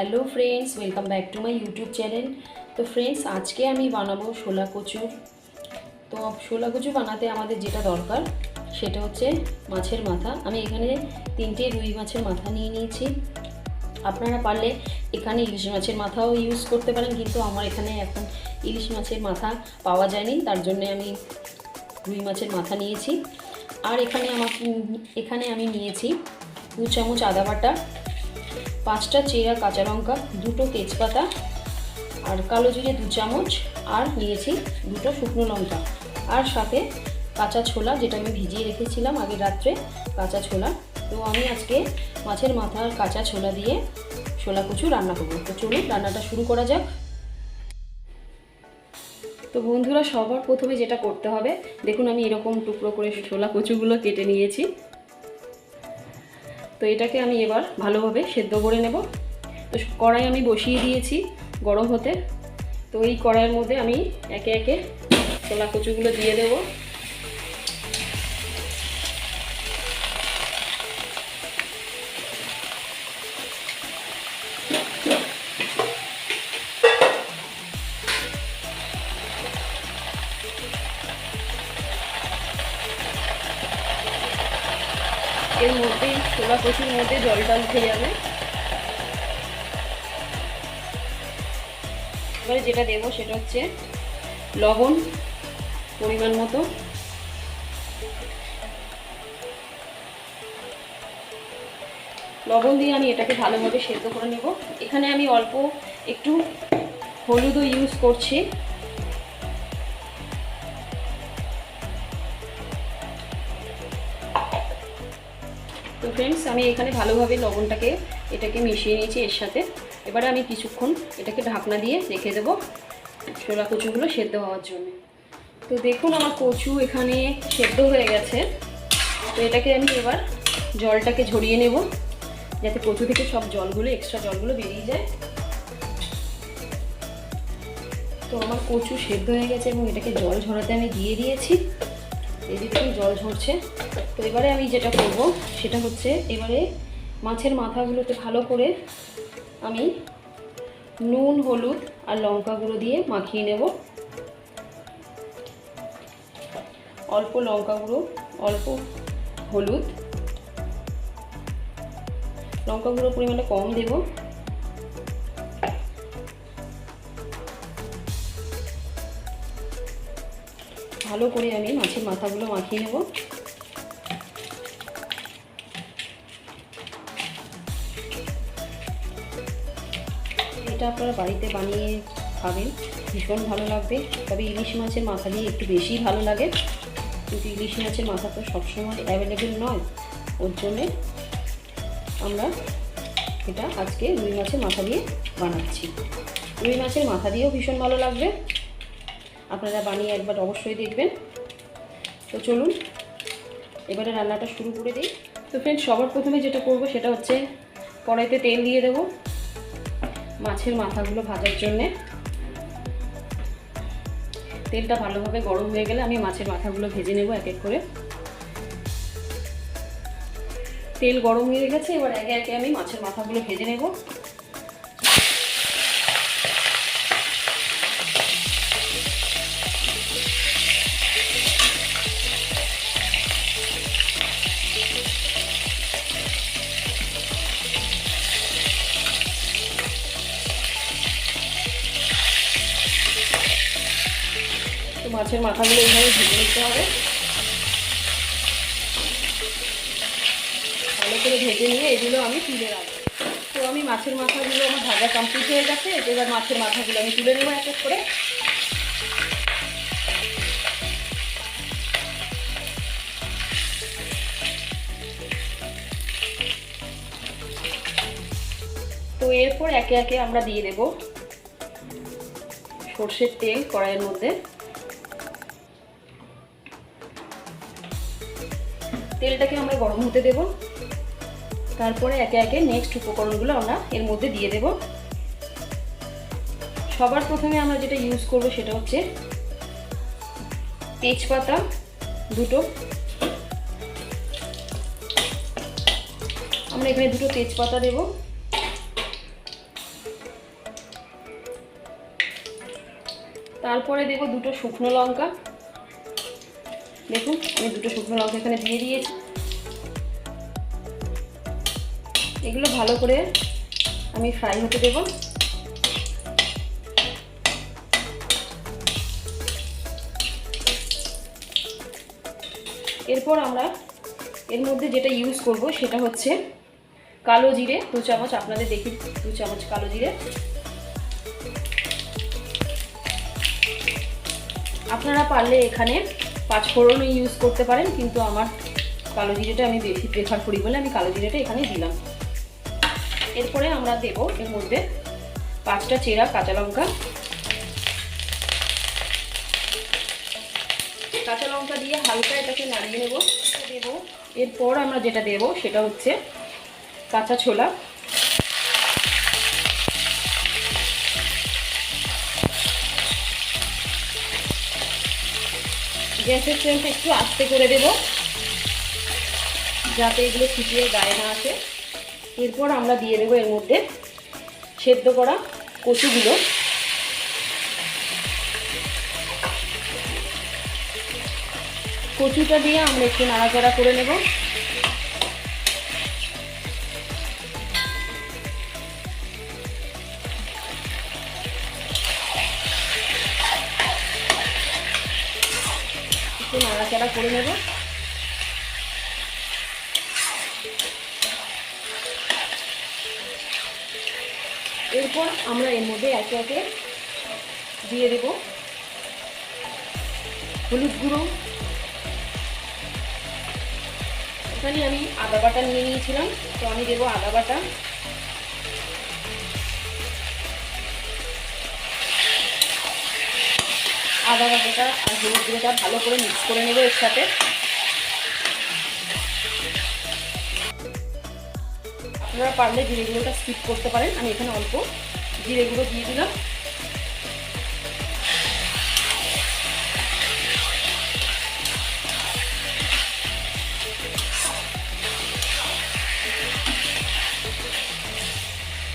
Hello friends welcome back to my YouTube channel তো friends আজকে আমি বানাবো শোলা কচুর তো শোলা কচু বানাতে আমাদের যেটা দরকার, সেটা হচ্ছে মাছের মাথা। আমি এখানে তিনটে রুই মাছের মাথা নিয়ে নিয়েছি। আপনারা পারলে এখানে ইলিশ মাছের মাথাও ইউজ করতে পারেন, কিন্তু আমার এখানে এখন ইলিশ মাছের মাথা পাওয়া যায়নি, তার জন্য আমি রুই মাছের মাথা নিয়েছি। আর এখানে আমার, এখানে আমি নিয়েছি দু চামচ আদা বাটা। পাঁচটা চেরা কাঁচা লঙ্কা, দুটো তেজপাতা আর কালো জিরে দু চামচ, আর নিয়েছি দুটো শুকনো লঙ্কা। আর সাথে কাঁচা ছোলা যেটা আমি ভিজিয়ে রেখেছিলাম আগের রাত্রে, কাঁচা ছোলা। তো আমি আজকে মাছের মাথার কাঁচা ছোলা দিয়ে ছোলা কচু রান্না করব। তো চলুন রান্নাটা শুরু করা যাক। তো বন্ধুরা, সবার প্রথমে যেটা করতে হবে, দেখুন আমি এরকম টুকরো করে ছোলা কচুগুলো কেটে নিয়েছি। তো এটাকে আমি এবার ভালোভাবে সেদ্ধ করে নেব। তো কড়াই আমি বসিয়ে দিয়েছি গরম হতে। তো এই কড়াইয়ের মধ্যে আমি একে একে ছোলা কচুগুলো দিয়ে দেব। কচুর মধ্যে জল জলটা উঠে যাবে। এবারে যেটা দেবো সেটা হচ্ছে লবণ, পরিমাণ মতো। লবণ দিয়ে আমি এটাকে ভালোভাবে সেদ্ধ করে নেব। এখানে আমি অল্প একটু হলুদও ইউজ করছি। ফ্রেন্ডস আমি এখানে ভালোভাবে লবণটাকে এটাকে মিশিয়ে নিয়েছি এর সাথে। এবারে আমি কিছুক্ষণ এটাকে ঢাকনা দিয়ে রেখে দেবো ছোলা কচুগুলো সেদ্ধ হওয়ার জন্য। তো দেখুন আমার কচু এখানে সেদ্ধ হয়ে গেছে। তো এটাকে আমি এবার জলটাকে ঝরিয়ে নেব, যাতে কচু থেকে সব জলগুলো এক্সট্রা জলগুলো বেরিয়ে যায়। তো আমার কচু সেদ্ধ হয়ে গেছে এবং এটাকে জল ঝরাতে আমি দিয়ে দিয়েছি। দেখুন জল ঝরছে। তো এবারে আমি যেটা করব, সেটা হচ্ছে এবারে মাছের মাথাগুলোতে ভালো করে আমি নুন, হলুদ আর লঙ্কা গুঁড়ো দিয়ে মাখিয়ে নেব। অল্প লঙ্কা গুঁড়ো, অল্প হলুদ। লঙ্কা গুঁড়ো পরিমাণে কম দেব। ভালো করে আমি মাছের মাথাগুলো মাখিয়ে নেব। এটা আপনারা বাড়িতে বানিয়ে খাবেন, ভীষণ ভালো লাগবে। তবে ইলিশ মাছের মাথা দিয়ে একটু বেশি ভালো লাগে। কিন্তু ইলিশ মাছের মাথা তো সবসময় অ্যাভেলেবেল নয়। ওর জন্যে আমরা এটা আজকে রুই মাছের মাথা দিয়ে বানাচ্ছি। রুই মাছের মাথা দিয়েও ভীষণ ভালো লাগবে। আপনারা বানিয়ে একবার অবশ্যই দেখবেন। তো চলুন, এবারে রান্নাটা শুরু করে দিই। তো ফ্রেন্ড সবার প্রথমে যেটা করব সেটা হচ্ছে কড়াইতে তেল দিয়ে দেবো মাছের মাথাগুলো ভাজার জন্যে। তেলটা ভালোভাবে গরম হয়ে গেলে আমি মাছের মাথাগুলো ভেজে নেব এক এক করে। তেল গরম হয়ে গেছে, এবার একে একে আমি মাছের মাথাগুলো ভেজে নেব। তো মাছের মাথাগুলো এইভাবে ভেজে নিতে হবে। ভালো করে ভেজে নিয়ে এগুলো আমি তুলে রাখব। তো আমি মাছের মাথাগুলো আমার ভাজা কমপ্লিট হয়ে গেছে এবার মাছের মাথাগুলো আমি তুলে নেব এক এক করে। তো এরপর একে একে আমরা দিয়ে দেব সর্ষের তেল কড়াইয়ের মধ্যে। তেলটাকে আমরা গরম হতে দেব। তারপরে একে একে নেক্সট উপকরণগুলো আমরা এর মধ্যে দিয়ে দেব। সবার প্রথমে আমরা যেটা ইউজ করব সেটা হচ্ছে তেজপাতা দুটো। আমরা এখানে দুটো তেজপাতা দেব। তারপরে দেব দুটো শুকনো লঙ্কা। দেখুন, আমি দুটো শুকনো লঙ্কা এখানে দিয়ে দিয়েছি। এগুলো ভালো করে আমি ফ্রাই হতে দেব। এরপর আমরা এর মধ্যে যেটা ইউজ করব সেটা হচ্ছে কালো জিরে, দু চামচ আপনাদের দেখি দু চামচ কালো জিরে। আপনারা পারলে এখানে পাঁচফোড়ন ইউজ করতে পারেন, কিন্তু আমার কালো জিরেটা আমি বেশি প্রেফার করি বলে আমি কালো জিরেটা এখানে দিলাম। এরপরে আমরা দেব এর মধ্যে পাঁচটা চেরা কাঁচা লঙ্কা। কাঁচা লঙ্কা দিয়ে হালকা এটাকে নাড়িয়ে নেব, দেব। এরপর আমরা যেটা দেব সেটা হচ্ছে কাঁচা ছোলা। গ্যাসের ফ্লেমটা একটু আস্তে করে দেব, যাতে এগুলো ফুটিয়ে গায়ে না আসে। এরপর আমরা দিয়ে দেবো এর মধ্যে সেদ্ধ করা কচুগুলো। কচুটা দিয়ে আমরা একটু নাড়াচাড়া করে নেব। একটু নাড়াচাড়া করে নেব। এরপর আমরা এর মধ্যে একে একে দিয়ে দেব। হলুদ গুঁড়ো। এখানে আমি আদা বাটা নিয়ে নিয়েছিলাম, তো আমি দেবো আদা বাটা। আদা বাটাটা আর হলুদ গুঁড়োটা ভালো করে মিক্স করে নেব এর সাথে। আপনারা পারলে জিরে গুঁড়োটা স্কিপ করতে পারেন। আমি এখানে অল্প জিরে গুঁড়ো দিয়ে দিলাম।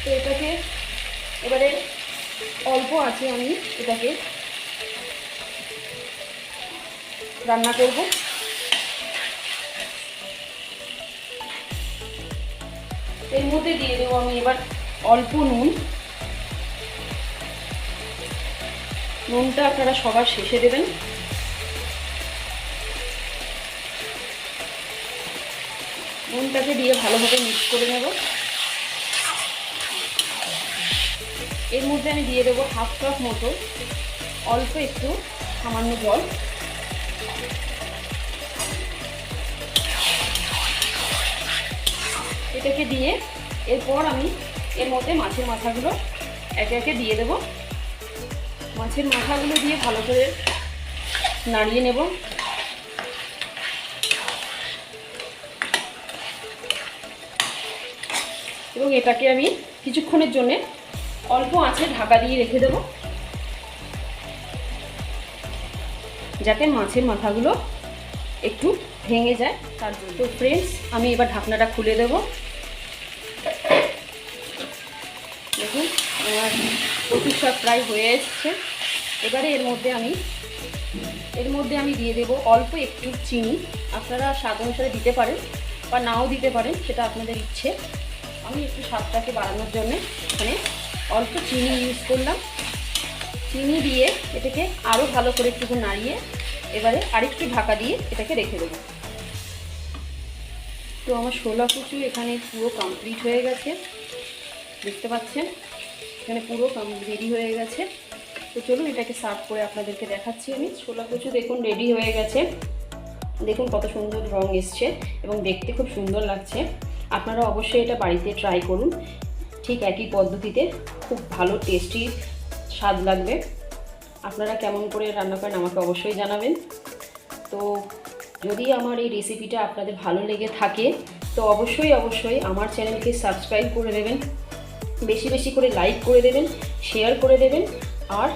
তো এটাকে এবারে অল্প আছে আমি এটাকে রান্না করব। এর মধ্যে দিয়ে দেবো আমি এবার অল্প নুন। নুনটা আপনারা সবার শেষে দেবেন। নুনটাকে দিয়ে ভালোভাবে মিক্স করে নেব। এর মধ্যে আমি দিয়ে দেবো হাফ কাপ মতো অল্প একটু সামান্য জল। এটাকে দিয়ে এরপর আমি এর মধ্যে মাছের মাথাগুলো একে একে দিয়ে দেব। মাছের মাথাগুলো দিয়ে ভালো করে নাড়িয়ে নেব। এবং এটাকে আমি কিছুক্ষণের জন্যে অল্প আঁচে ঢাকা দিয়ে রেখে দেব। যাতে মাছের মাথাগুলো একটু ভেঙে যায়। তার জন্য। তো ফ্রেন্ডস আমি এবার ঢাকনাটা খুলে দেব। দেখুন, আমার শাক প্রায় হয়ে এসছে। এবারে এর মধ্যে আমি, এর মধ্যে আমি দিয়ে দেব অল্প একটু চিনি। আপনারা স্বাদ অনুসারে দিতে পারেন বা নাও দিতে পারেন, সেটা আপনাদের ইচ্ছে। আমি একটু স্বাদটাকে বাড়ানোর জন্য এখানে অল্প চিনি ইউজ করলাম। চিনি দিয়ে এটাকে আরও ভালো করে একটু নাড়িয়ে এবারে আরেকটু ঢাকা দিয়ে এটাকে রেখে দেবো। তো আমার শোলা কুচু এখানে পুরো কমপ্লিট হয়ে গেছে। দেখতে পাচ্ছেন? এখানে পুরো রেডি হয়ে গেছে। তো চলুন এটাকে সার্ভ করে আপনাদেরকে দেখাচ্ছি আমি। ছোলা কচু দেখুন রেডি হয়ে গেছে। দেখুন কত সুন্দর রং এসছে এবং দেখতে খুব সুন্দর লাগছে। আপনারা অবশ্যই এটা বাড়িতে ট্রাই করুন। ঠিক একই পদ্ধতিতে খুব ভালো টেস্টি স্বাদ লাগবে। আপনারা কেমন করে রান্না করেন আমাকে অবশ্যই জানাবেন। তো যদি আমার এই রেসিপিটা আপনাদের ভালো লেগে থাকে, তো অবশ্যই অবশ্যই আমার চ্যানেলকে সাবস্ক্রাইব করে দেবেন। বেশি বেশি করে লাইক করে দেবেন শেয়ার করে দেবেন, আর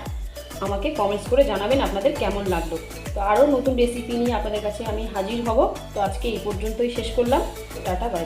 আমাকে কমেন্টস করে জানাবেন আপনাদের কেমন লাগল। তো আরও নতুন রেসিপি নিয়ে আপনাদের কাছে আমি হাজির হব। তো আজকে এই পর্যন্তই শেষ করলাম। Tata bye